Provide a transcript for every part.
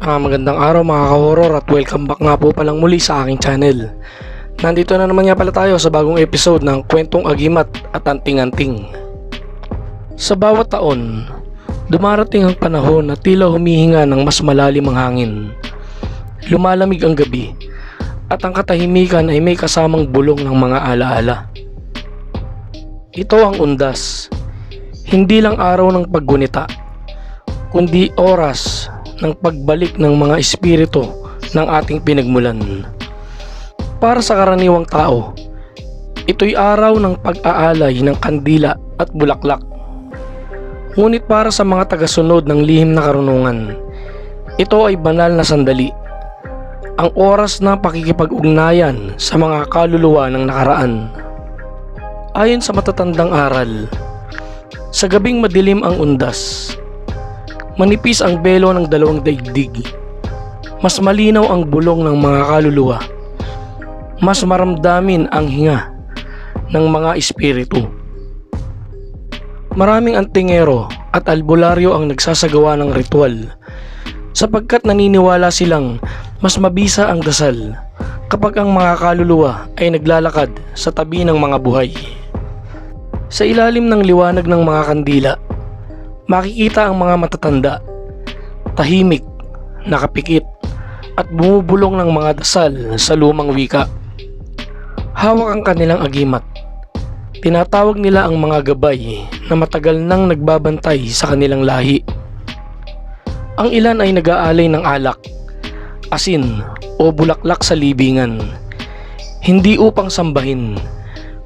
Ah, magandang araw mga ka-horror at welcome back nga po palang muli sa aking channel. Nandito na naman nga pala tayo sa bagong episode ng Kwentong Agimat at Anting-Anting. Sa bawat taon, dumarating ang panahon na tila humihinga ng mas malalim ang hangin. Lumalamig ang gabi at ang katahimikan ay may kasamang bulong ng mga alaala. Ito ang undas. Hindi lang araw ng paggunita, kundi oras ng pagbalik ng mga espiritu ng ating pinagmulan. Para sa karaniwang tao, ito'y araw ng pag-aalay ng kandila at bulaklak. Ngunit para sa mga tagasunod ng lihim na karunungan, ito ay banal na sandali. Ang oras ng pakikipag-ugnayan sa mga kaluluwa ng nakaraan. Ayon sa matatandang aral, sa gabing madilim ang undas, Manipis ang belo ng dalawang daigdig. Mas malinaw ang bulong ng mga kaluluwa. Mas maramdamin ang hinga ng mga espiritu. Maraming antingero at albularyo ang nagsasagawa ng ritual sapagkat naniniwala silang mas mabisa ang dasal kapag ang mga kaluluwa ay naglalakad sa tabi ng mga buhay. Sa ilalim ng liwanag ng mga kandila, makikita ang mga matatanda, tahimik, nakapikit, at bumubulong ng mga dasal sa lumang wika. Hawak ang kanilang agimat. Tinatawag nila ang mga gabay na matagal nang nagbabantay sa kanilang lahi. Ang ilan ay nag-aalay ng alak, asin o bulaklak sa libingan. Hindi upang sambahin,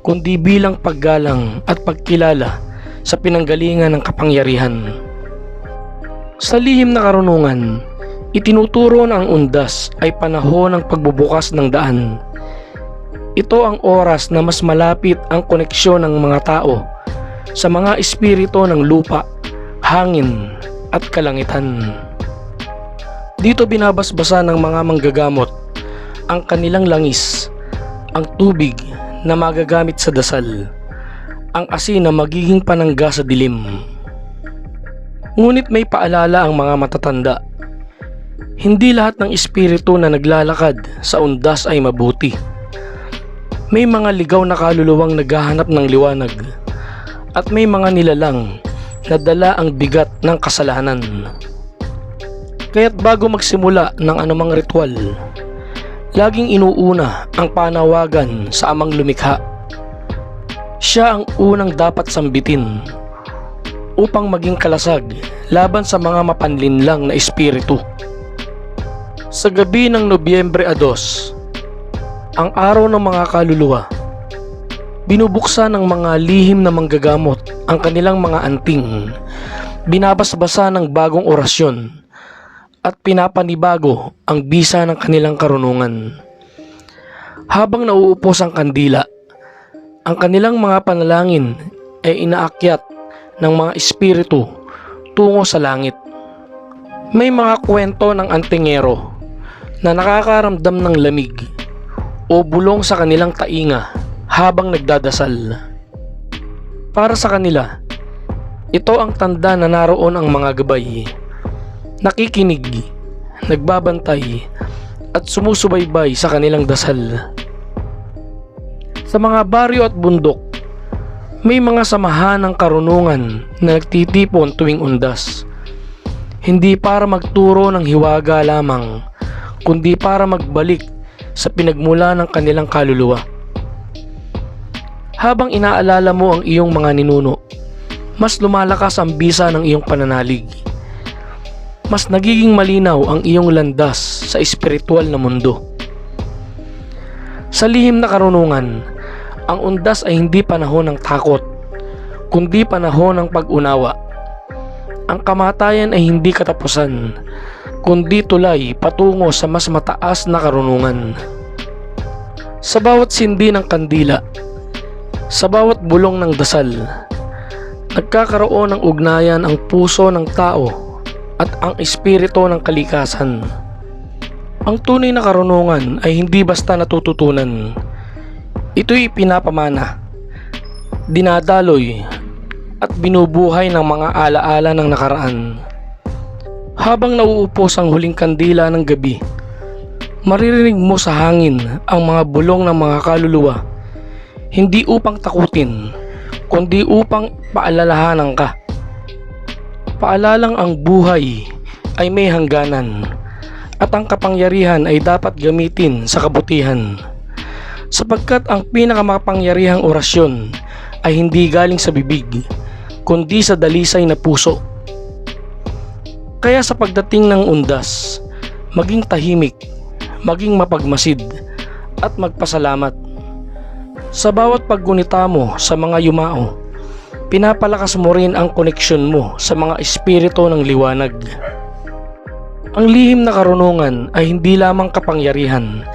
kundi bilang paggalang at pagkilala sa pinanggalingan ng kapangyarihan. Sa lihim na karunungan, itinuturo na ang undas ay panahon ng pagbubukas ng daan. Ito ang oras na mas malapit ang koneksyon ng mga tao sa mga espiritu ng lupa, hangin at kalangitan. Dito binabasbasa ng mga manggagamot ang kanilang langis, ang tubig na magagamit sa dasal ang asin na magiging panangga sa dilim. Ngunit may paalala ang mga matatanda. Hindi lahat ng espiritu na naglalakad sa undas ay mabuti. May mga ligaw na kaluluwang naghahanap ng liwanag at may mga nilalang na dala ang bigat ng kasalanan. Kaya't bago magsimula ng anumang ritual, laging inuuna ang panawagan sa amang lumikha siya ang unang dapat sambitin upang maging kalasag laban sa mga mapanlinlang na espiritu. Sa gabi ng Nobyembre 2, ang araw ng mga kaluluwa, binubuksan ng mga lihim na manggagamot ang kanilang mga anting, binabasbasa ng bagong orasyon, at pinapanibago ang bisa ng kanilang karunungan. Habang nauupos ang kandila, ang kanilang mga panalangin ay inaakyat ng mga espiritu tungo sa langit. May mga kwento ng antingero na nakakaramdam ng lamig o bulong sa kanilang tainga habang nagdadasal. Para sa kanila, ito ang tanda na naroon ang mga gabay, nakikinig, nagbabantay, at sumusubaybay sa kanilang dasal. Sa mga baryo at bundok, may mga samahan ng karunungan na nagtitipon tuwing undas. Hindi para magturo ng hiwaga lamang, kundi para magbalik sa pinagmula ng kanilang kaluluwa. Habang inaalala mo ang iyong mga ninuno, mas lumalakas ang bisa ng iyong pananalig. Mas nagiging malinaw ang iyong landas sa espiritual na mundo. Sa lihim na karunungan, ang undas ay hindi panahon ng takot, kundi panahon ng pag-unawa. Ang kamatayan ay hindi katapusan, kundi tulay patungo sa mas mataas na karunungan. Sa bawat sindi ng kandila, sa bawat bulong ng dasal, nagkakaroon ng ugnayan ang puso ng tao at ang espiritu ng kalikasan. Ang tunay na karunungan ay hindi basta natututunan, Ito'y pinapamana, dinadaloy at binubuhay ng mga alaala ng nakaraan. Habang nauupos ang huling kandila ng gabi, maririnig mo sa hangin ang mga bulong ng mga kaluluwa. Hindi upang takutin, kundi upang paalalahanan ka. Paalalang ang buhay ay may hangganan at ang kapangyarihan ay dapat gamitin sa kabutihan. Sapagkat ang pinakamakapangyarihang orasyon ay hindi galing sa bibig, kundi sa dalisay na puso. Kaya sa pagdating ng undas, maging tahimik, maging mapagmasid, at magpasalamat. Sa bawat paggunita mo sa mga yumao, pinapalakas mo rin ang koneksyon mo sa mga espiritu ng liwanag. Ang lihim na karunungan ay hindi lamang kapangyarihan.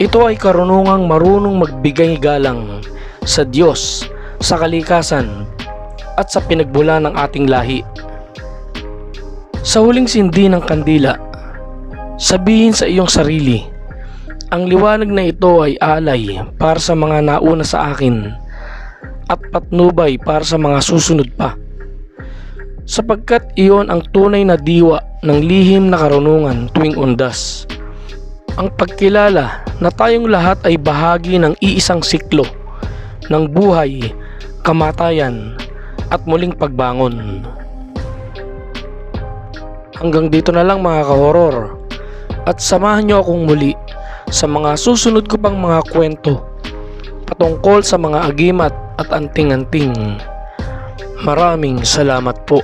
Ito ay karunungang marunong magbigay galang sa Diyos, sa kalikasan, at sa pinagbula ng ating lahi. Sa huling sindi ng kandila, sabihin sa iyong sarili, ang liwanag na ito ay alay para sa mga nauna sa akin at patnubay para sa mga susunod pa. Sapagkat iyon ang tunay na diwa ng lihim na karunungan tuwing undas. Ang pagkilala na tayong lahat ay bahagi ng iisang siklo ng buhay, kamatayan at muling pagbangon. Hanggang dito na lang mga kahoror at samahan niyo akong muli sa mga susunod ko pang mga kwento patungkol sa mga agimat at anting-anting. Maraming salamat po.